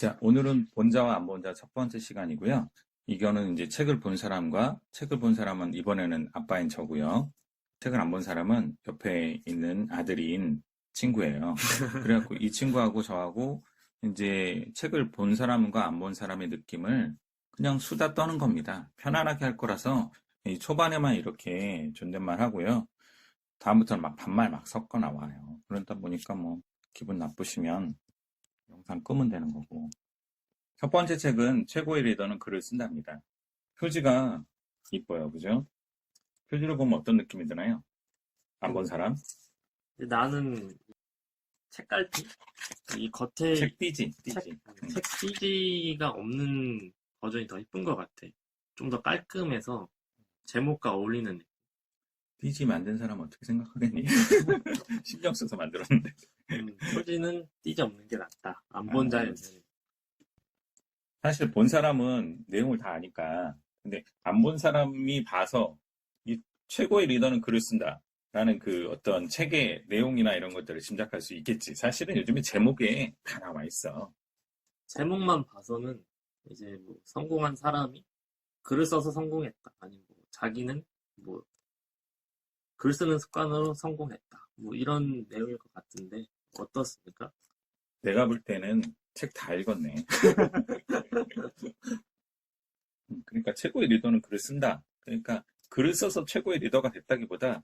자, 오늘은 본자와 안 본자 첫 번째 시간이고요. 이거는 이제 책을 본 사람과 책을 본 사람은 이번에는 아빠인 저고요. 책을 안 본 사람은 옆에 있는 아들인 친구예요. 그래갖고 이 친구하고 저하고 이제 책을 본 사람과 안 본 사람의 느낌을 그냥 수다 떠는 겁니다. 편안하게 할 거라서 이 초반에만 이렇게 존댓말 하고요. 다음부터는 막 반말 막 섞어 나와요. 그러다 보니까 뭐 기분 나쁘시면 영상 끄면 되는 거고. 첫 번째 책은 최고의 리더는 글을 쓴답니다. 표지가 이뻐요. 그죠? 표지를 보면 어떤 느낌이 드나요? 안 본 사람? 나는 책갈피? 이 겉에 책 띠지, 띠지. 책, 책 CG가 없는 버전이 더 이쁜 것 같아. 좀 더 깔끔해서 제목과 어울리는 느낌. 띠지 만든 사람 어떻게 생각하겠니? 신경 써서 만들었는데. 음, 표지는 띠지 없는 게 낫다. 안 본 아. 자의 사실 본 사람은 내용을 다 아니까. 근데 안 본 사람이 봐서 이 최고의 리더는 글을 쓴다. 라는 그 어떤 책의 내용이나 이런 것들을 짐작할 수 있겠지. 사실은 요즘에 제목에 다 나와 있어. 제목만 봐서는 이제 뭐 성공한 사람이 글을 써서 성공했다. 아니면 뭐 자기는 뭐 글 쓰는 습관으로 성공했다. 뭐 이런 내용일 것 같은데 어떻습니까? 내가 볼 때는 책 다 읽었네. 음, 그러니까 최고의 리더는 글을 쓴다. 그러니까 글을 써서 최고의 리더가 됐다기보다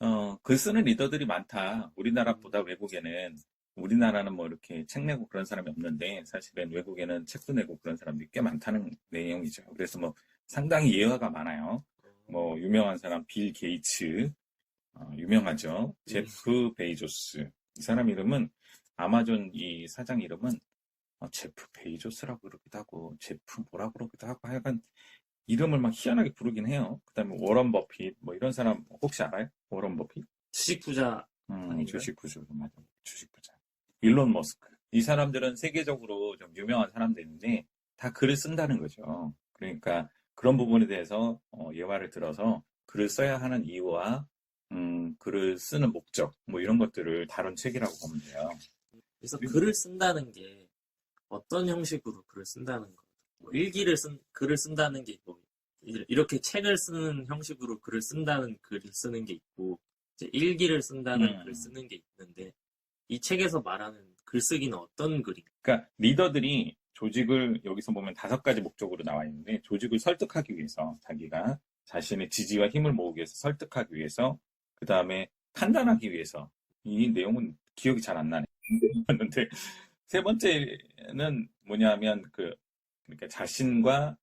어, 글 쓰는 리더들이 많다. 우리나라보다 외국에는 우리나라는 뭐 이렇게 책 내고 그런 사람이 없는데 사실은 외국에는 책도 내고 그런 사람들이 꽤 많다는 내용이죠. 그래서 뭐 상당히 예화가 많아요. 뭐 유명한 사람 빌 게이츠 어, 유명하죠. 제프 베이조스 이 사람 이름은 아마존 이 사장 이름은 어, 제프 베이조스라고 그러기도 하고 제프 뭐라고 그러기도 하고 하여간 이름을 막 희한하게 부르긴 해요. 그다음에 워런 버핏 뭐 이런 사람 혹시 알아요? 워런 버핏? 주식 부자 음? 주식 부자 맞아 주식 부자. 일론 머스크 이 사람들은 세계적으로 좀 유명한 사람들인데 다 글을 쓴다는 거죠. 그러니까 그런 부분에 대해서 어, 예화를 들어서 글을 써야 하는 이유와 음, 글을 쓰는 목적 뭐 이런 것들을 다룬 책이라고 보면 돼요. 그래서 글을 쓴다는 게 어떤 형식으로 글을 쓴다는 거. 뭐 일기를 쓴 글을 쓴다는 게 있고 이렇게 책을 쓰는 형식으로 글을 쓴다는 글을 쓰는 게 있고 일기를 쓴다는 음. 글을 쓰는 게 있는데 이 책에서 말하는 글쓰기는 어떤 글인가? 그러니까 리더들이 조직을 여기서 보면 다섯 가지 목적으로 나와 있는데 조직을 설득하기 위해서 자기가 자신의 지지와 힘을 모으기 위해서 설득하기 위해서 그 다음에 판단하기 위해서 이 내용은 기억이 잘 안 나네. 근데 세 번째는 뭐냐면 그 그러니까 자신과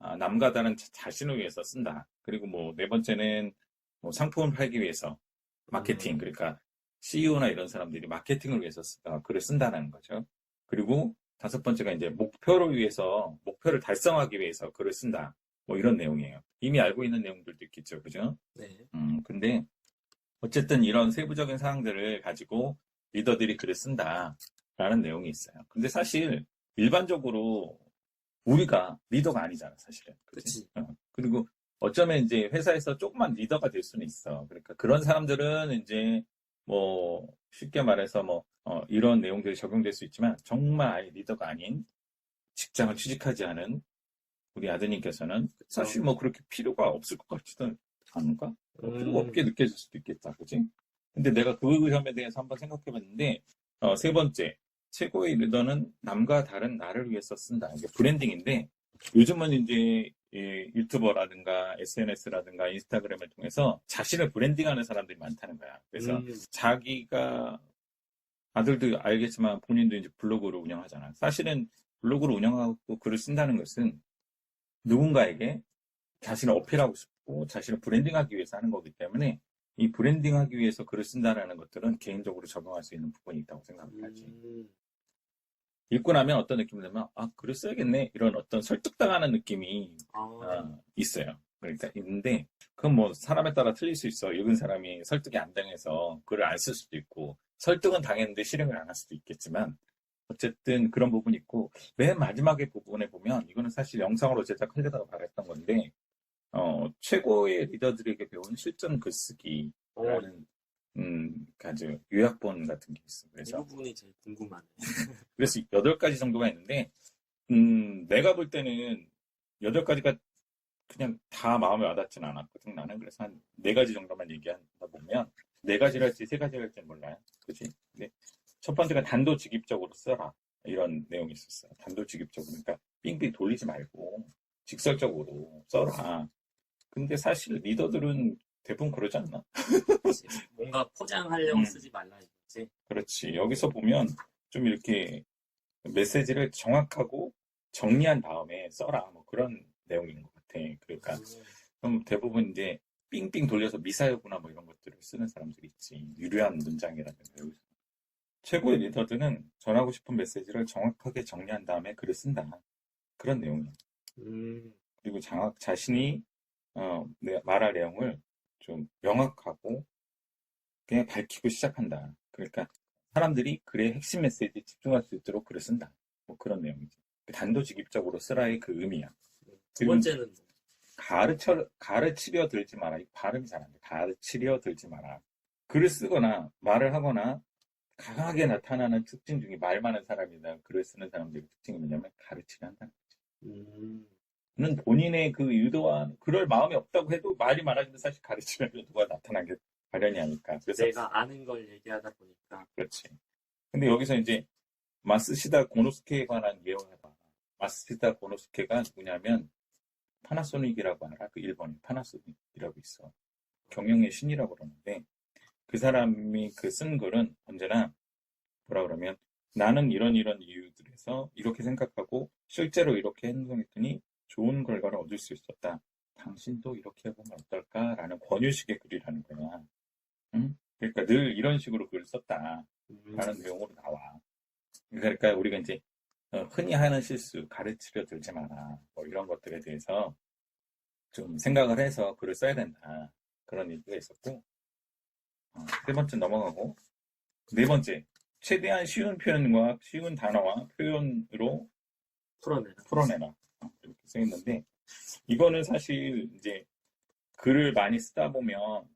아, 남과 다른 자- 자신을 위해서 쓴다. 그리고 뭐 네 번째는 뭐 상품을 팔기 위해서 마케팅 음. 그러니까 CEO나 이런 사람들이 마케팅을 위해서 쓰- 어, 글을 쓴다는 거죠. 그리고 다섯 번째가 이제 목표를 위해서 목표를 달성하기 위해서 글을 쓴다. 뭐 이런 내용이에요. 이미 알고 있는 내용들도 있겠죠, 그죠? 네. 음, 근데 어쨌든 이런 세부적인 사항들을 가지고 리더들이 글을 쓴다라는 내용이 있어요. 근데 사실 일반적으로 우리가 리더가 아니잖아, 사실은. 그치. 어, 그리고 어쩌면 이제 회사에서 조금만 리더가 될 수는 있어. 그러니까 그런 사람들은 이제 뭐 쉽게 말해서 뭐 어, 이런 내용들이 적용될 수 있지만 정말 아예 리더가 아닌 직장을 취직하지 않은 우리 아드님께서는 사실 뭐 그렇게 필요가 없을 것 같지도 않을까? 어, 필요가 음. 없게 느껴질 수도 있겠다, 그지? 근데 내가 그 점에 대해서 한번 생각해 봤는데, 어, 세 번째, 최고의 리더는 남과 다른 나를 위해서 쓴다. 이게 브랜딩인데, 요즘은 이제 이 유튜버라든가 SNS라든가 인스타그램을 통해서 자신을 브랜딩하는 사람들이 많다는 거야. 그래서 음, 자기가 아들도 알겠지만 본인도 이제 블로그를 운영하잖아. 사실은 블로그를 운영하고 글을 쓴다는 것은 누군가에게 자신을 어필하고 싶 고 자신을 브랜딩하기 위해서 하는 거기 때문에 이 브랜딩하기 위해서 글을 쓴다라는 것들은 개인적으로 적용할 수 있는 부분이 있다고 생각을 하지. 음, 읽고 나면 어떤 느낌이 들면 아 글을 써야겠네 이런 어떤 설득당하는 느낌이 아, 어, 있어요. 그러니까 있는데 그건 뭐 사람에 따라 틀릴 수 있어. 읽은 사람이 설득이 안 당해서 글을 안 쓸 수도 있고 설득은 당했는데 실행을 안 할 수도 있겠지만 어쨌든 그런 부분이 있고 맨 마지막에 부분에 보면 이거는 사실 영상으로 제작하려다가 말했던 건데 어, 최고의 리더들에게 배운 실전 글쓰기라는 어, 음, 아주 요약본 같은 게 있어. 이 그래서 부분이 제일 궁금하네. 그래서 여덟 가지 정도가 있는데, 음, 내가 볼 때는 여덟 가지가 그냥 다 마음에 와닿진 않았거든, 나는. 그래서 한 네 가지 정도만 얘기하다 보면, 네 가지를 할지 세 가지를 할지 몰라요. 그지? 근데 첫 번째가 단도직입적으로 써라. 이런 내용이 있었어요. 단도직입적으로. 그러니까 삥삥 돌리지 말고, 직설적으로 써라. 근데 사실 리더들은 대부분 그러지 않나? 뭔가 포장하려고 음. 쓰지 말라 이거지. 그렇지. 여기서 보면 좀 이렇게 메시지를 정확하고 정리한 다음에 써라. 뭐 그런 내용인 것 같아. 그러니까 음, 좀 대부분 이제 삥삥 돌려서 미사여구나 뭐 이런 것들을 쓰는 사람들이 있지. 유려한 문장이라든가 여기서. 최고의 리더들은 전하고 싶은 메시지를 정확하게 정리한 다음에 글을 쓴다. 그런 내용이야. 음, 그리고 장학 자신이 어, 내- 말할 내용을 좀 명확하고 그냥 밝히고 시작한다. 그러니까 사람들이 글의 핵심 메시지에 집중할 수 있도록 글을 쓴다. 뭐 그런 내용이지. 단도직입적으로 쓰라의 그 의미야. 두 번째는 뭐, 가르쳐 가르치려 들지 마라. 이 발음이 잘 안 돼. 가르치려 들지 마라. 글을 쓰거나 말을 하거나 강하게 나타나는 특징 중에 말 많은 사람이나 글을 쓰는 사람들의 특징이 뭐냐면 가르치려 한다. 음, 는 본인의 그 의도와 그럴 마음이 없다고 해도 말이 많아지면 사실 가르치는 의도가 나타난 게 발현이 아닐까. 그래서 내가 아는 걸 얘기하다 보니까 그렇지. 근데 여기서 이제 마스시다 고노스케에 관한 예언을 해봐. 마스시다 고노스케가 누구냐면 파나소닉이라고 알아? 그 일본에 파나소닉이라고 있어. 경영의 신이라고 그러는데 그 사람이 그 쓴 글은 언제나 뭐라 그러면 나는 이런 이런 이유들에서 이렇게 생각하고 실제로 이렇게 행동했더니 좋은 결과를 얻을 수 있었다. 당신도 이렇게 해보면 어떨까 라는 권유식의 글이라는 거야. 응? 그러니까 늘 이런 식으로 글을 썼다. 음, 라는 내용으로 나와. 그러니까 우리가 이제 어, 흔히 하는 실수, 가르치려 들지 마라. 뭐 이런 것들에 대해서 좀 생각을 해서 글을 써야 된다. 그런 얘기가 있었고, 어, 세 번째 넘어가고, 네 번째, 최대한 쉬운 표현과 쉬운 단어와 표현으로 풀어내라. 풀어내라. 어, 이렇게 써 있는데, 이거는 사실 이제 글을 많이 쓰다 보면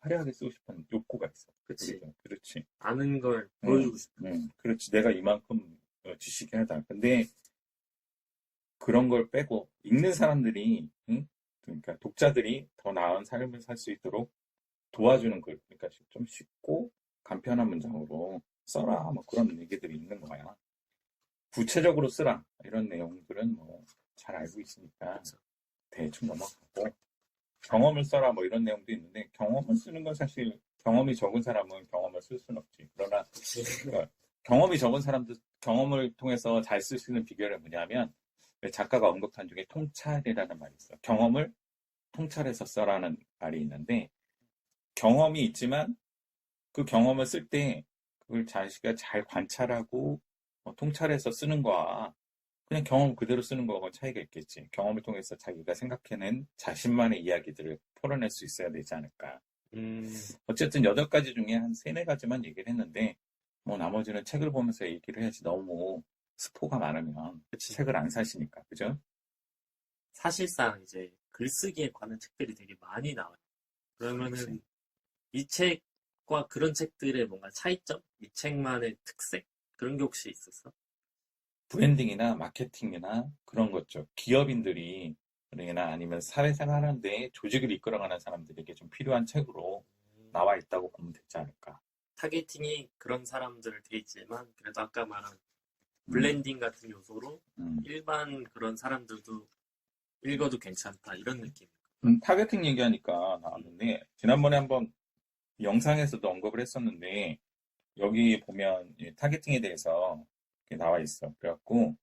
화려하게 쓰고 싶은 욕구가 있어. 우리가. 그렇지. 아는 걸 음. 보여주고 싶어. 음, 그렇지. 내가 이만큼 어, 지식이 하다. 근데 그런 걸 빼고 읽는 사람들이, 응? 그러니까 독자들이 더 나은 삶을 살 수 있도록 도와주는 글. 그러니까 좀 쉽고 간편한 문장으로 써라. 뭐 그런 얘기들이 있는 거야. 구체적으로 쓰라. 이런 내용들은 뭐 잘 알고 있으니까 그쵸. 대충 넘어가고 경험을 써라. 뭐 이런 내용도 있는데 경험을 쓰는 건 사실 경험이 적은 사람은 경험을 쓸 수는 없지. 그러나 그치. 경험이 적은 사람도 경험을 통해서 잘 쓸 수 있는 비결은 뭐냐면 왜 작가가 언급한 중에 통찰이라는 말이 있어. 경험을 통찰해서 써라는 말이 있는데 경험이 있지만 그 경험을 쓸 때 그걸 자기가 잘 관찰하고 어, 통찰해서 쓰는 거와 그냥 경험 그대로 쓰는 거하고 차이가 있겠지. 경험을 통해서 자기가 생각해낸 자신만의 이야기들을 풀어낼 수 있어야 되지 않을까. 음, 어쨌든 여덟 가지 중에 한 세네 가지만 얘기를 했는데, 뭐 나머지는 책을 보면서 얘기를 해야지 너무 스포가 많으면 그치. 책을 안 사시니까, 그죠? 사실상 이제 글쓰기에 관한 책들이 되게 많이 나와요. 그러면은 그치. 이 책과 그런 책들의 뭔가 차이점? 이 책만의 특색? 그런 게 혹시 있었어? 브랜딩이나 마케팅이나 그런 것죠. 기업인들이, 나 아니면 사회생활 하는데 조직을 이끌어가는 사람들에게 좀 필요한 책으로 음, 나와 있다고 보면 되지 않을까. 타겟팅이 그런 사람들을 돼 있지만 그래도 아까 말한 음, 블렌딩 같은 요소로 음. 일반 그런 사람들도 읽어도 괜찮다 이런 느낌. 음, 타겟팅 얘기하니까 나왔는데, 지난번에 한번 영상에서도 언급을 했었는데, 여기 보면 이 타겟팅에 대해서 나와 있어. 그래갖고,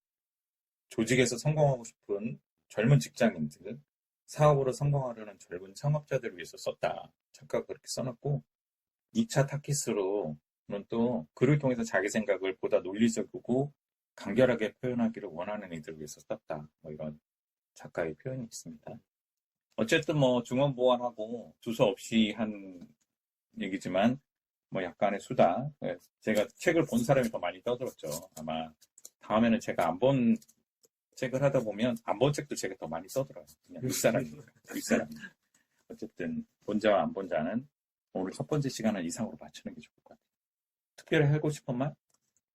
조직에서 성공하고 싶은 젊은 직장인들, 사업으로 성공하려는 젊은 창업자들을 위해서 썼다. 작가가 그렇게 써놨고, 2차 타깃으로는 또 글을 통해서 자기 생각을 보다 논리적이고 간결하게 표현하기를 원하는 이들을 위해서 썼다. 뭐 이런 작가의 표현이 있습니다. 어쨌든 뭐 중원 보완하고 두서 없이 한 얘기지만 뭐 약간의 수다. 예, 제가 책을 본 사람이 더 많이 떠들었죠. 아마 다음에는 제가 안 본 책을 하다 보면 안 본 책도 제가 더 많이 떠들어요. 그냥 윗사람이니까. 윗사람. 어쨌든 본 자와 안 본 자는 오늘 첫 번째 시간을 이상으로 맞추는 게 좋을 것 같아요. 특별히 하고 싶은 말?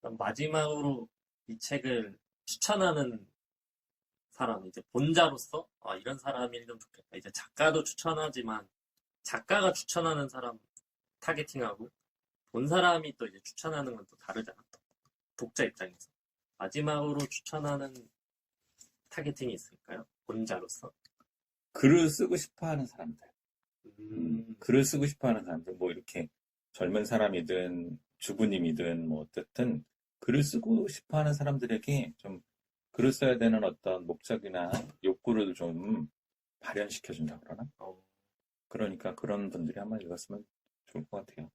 그럼 마지막으로 이 책을 추천하는 사람, 이제 본자로서, 아, 이런 사람이면 좋겠다. 이제 작가도 추천하지만, 작가가 추천하는 사람 타겟팅하고, 본 사람이 또 이제 추천하는 건 또 다르잖아. 또. 독자 입장에서. 마지막으로 추천하는 타겟팅이 있을까요? 본자로서. 글을 쓰고 싶어 하는 사람들. 음, 음, 글을 쓰고 싶어 하는 사람들, 뭐 이렇게 젊은 사람이든 주부님이든 뭐 어쨌든 글을 쓰고 싶어 하는 사람들에게 좀 글을 써야 되는 어떤 목적이나 욕구를 좀 발현시켜준다 그러나? 어, 그러니까 그런 분들이 한번 읽었으면 좋을 것 같아요.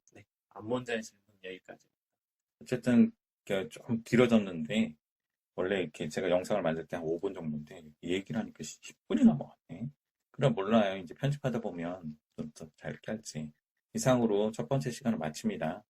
안본자의 질문 여기까지. 어쨌든 이렇게 좀 길어졌는데 원래 이렇게 제가 영상을 만들 때 한 5분 정도인데 이 얘기를 하니까 10분이 넘어갔네. 그럼 몰라요. 이제 편집하다 보면 좀 더 잘 할지. 이상으로 첫 번째 시간을 마칩니다.